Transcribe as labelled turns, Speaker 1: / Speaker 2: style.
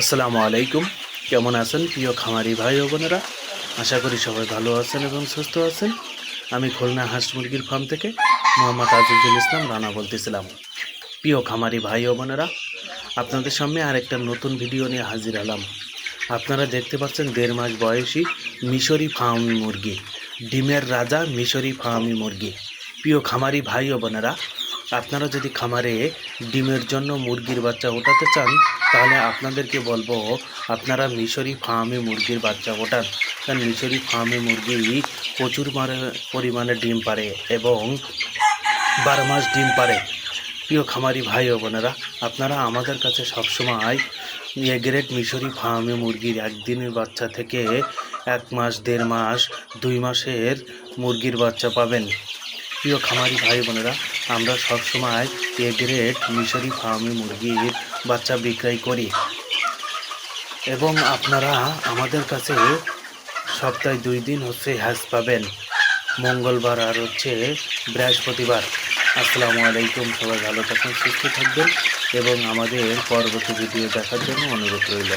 Speaker 1: আসসালামু আলাইকুম। কেমন আছেন প্রিয় খামারি ভাই ও বোনেরা? আশা করি সবাই ভালো আছেন এবং সুস্থ আছেন। আমি খুলনা হাঁস মুরগির ফার্ম থেকে মোহাম্মদ আজিজুল ইসলাম রানা বলতেছিলাম। প্রিয় খামারি ভাই ও বোনেরা, আপনাদের সামনে আরেকটা নতুন ভিডিও নিয়ে হাজির হলাম। আপনারা দেখতে পাচ্ছেন দেড় মাস বয়সী মিশরি ফার্মি মুরগি, ডিমের রাজা মিশরি ফার্মি মুরগি। প্রিয় খামারি ভাই ও বোনেরা আপনারা যদি খামারে ডিমের জন্য মুরগির বাচ্চা ওঠাতে চান, তাহলে আপনাদেরকে বলব, আপনারা মিশরি ফার্মে মুরগির বাচ্চা ওঠান। কারণ মিশরি ফার্মে মুরগি প্রচুর পরিমাণে ডিম পারে এবং বারো মাস ডিম পারে। প্রিয় খামারি ভাই ও বোনেরা, আপনারা আমাদের কাছে সবসময় এ গ্রেড মিশরি ফার্মে মুরগির একদিনের বাচ্চা থেকে এক মাস, দেড় মাস, দুই মাসের মুরগির বাচ্চা পাবেন। প্রিয় খামারি ভাই বোনেরা, আমরা সবসময় এ গ্রেড মিশরি ফার্মে মুরগির বাচ্চা বিক্রয় করি। এবং আপনারা আমাদের কাছে সপ্তাহে দুই দিন হচ্ছে হ্যাজ পাবেন। মঙ্গলবার আর হচ্ছে বৃহস্পতিবার। আসসালামু আলাইকুম, সবাই ভালো থাকুন, সুস্থ থাকবেন এবং আমাদের পরবর্তী ভিডিও দেখার জন্য অনুরোধ রইল।